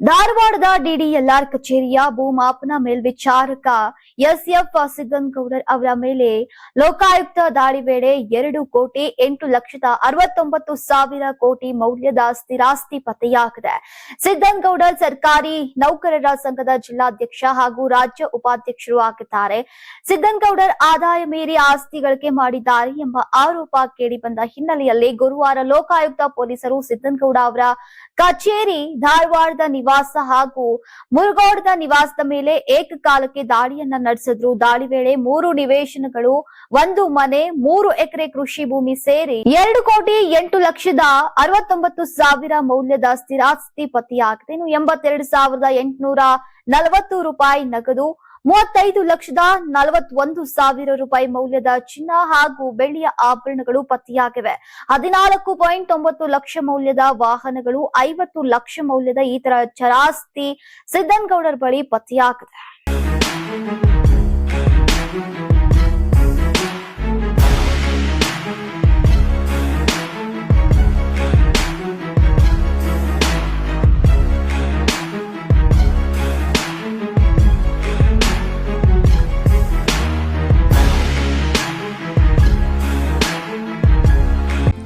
ಧಾರವಾಡದ ಡಿಡಿಎಲ್ಆರ್ ಕಚೇರಿಯ ಭೂಮಾಪನ ಮೇಲ್ವಿಚಾರಕ ಎಸ್ಎಫ್ ಸಿದ್ದನ್ಗೌಡರ್ ಅವರ ಮೇಲೆ ಲೋಕಾಯುಕ್ತ ದಾಳಿ ವೇಳೆ ಎರಡು ಕೋಟಿ ಎಂಟು ಲಕ್ಷದ ಅರವತ್ತೊಂಬತ್ತು ಸಾವಿರ ಕೋಟಿ ಮೌಲ್ಯದ ಸ್ಥಿರಾಸ್ತಿ ಪತ್ತೆಯಾಗಿದೆ. ಸಿದ್ದನ್ಗೌಡರ್ ಸರ್ಕಾರಿ ನೌಕರರ ಸಂಘದ ಜಿಲ್ಲಾಧ್ಯಕ್ಷ ಹಾಗೂ ರಾಜ್ಯ ಉಪಾಧ್ಯಕ್ಷರು ಆಗಿದ್ದಾರೆ. ಸಿದ್ದನ್ಗೌಡರ್ ಆದಾಯ ಮೀರಿ ಆಸ್ತಿ ಗಳಿಕೆ ಮಾಡಿದ್ದಾರೆ ಎಂಬ ಆರೋಪ ಕೇಳಿಬಂದ ಹಿನ್ನೆಲೆಯಲ್ಲಿ ಗುರುವಾರ ಲೋಕಾಯುಕ್ತ ಪೊಲೀಸರು ಸಿದ್ದನ್ಗೌಡ ಅವರ ಕಚೇರಿ ಧಾರವಾಡದ ನಿವಾಸ ಹಾಗೂ ಮುರುಗೋಡದ ನಿವಾಸದ ಮೇಲೆ ಏಕಕಾಲಕ್ಕೆ ದಾಳಿಯನ್ನ ನಡೆಸಿದ್ರು. ದಾಳಿ ವೇಳೆ ಮೂರು ನಿವೇಶನಗಳು, ಒಂದು ಮನೆ, ಮೂರು ಎಕರೆ ಕೃಷಿ ಭೂಮಿ ಸೇರಿ ಎರಡು ಕೋಟಿ ಎಂಟು ಲಕ್ಷದ ಅರವತ್ತೊಂಬತ್ತು ಸಾವಿರ ಮೌಲ್ಯದ ಸ್ಥಿರಾಸ್ತಿ ಪತಿಯಾಗಿದೆ ಇನ್ನು ಎಂಬತ್ತೆರಡು ಸಾವಿರದ ಎಂಟುನೂರ ನಲವತ್ತು ರೂಪಾಯಿ ನಗದು. ಮೂವತ್ತೈದು ಲಕ್ಷದ ನಲವತ್ತೊಂದು ಸಾವಿರ ರೂಪಾಯಿ ಮೌಲ್ಯದ ಚಿನ್ನ ಹಾಗೂ ಬೆಳ್ಳಿಯ ಆಭರಣಗಳು ಪತ್ತೆಯಾಗಿವೆ. ಹದಿನಾಲ್ಕು ಪಾಯಿಂಟ್ ಒಂಬತ್ತು ಲಕ್ಷ ಮೌಲ್ಯದ ವಾಹನಗಳು ಐವತ್ತು ಲಕ್ಷ ಮೌಲ್ಯದ ಇತರ ಚರಾಸ್ತಿ ಸಿದ್ದನ್ಗೌಡರ್ ಬಳಿ ಪತ್ತೆಯಾಗಿದೆ.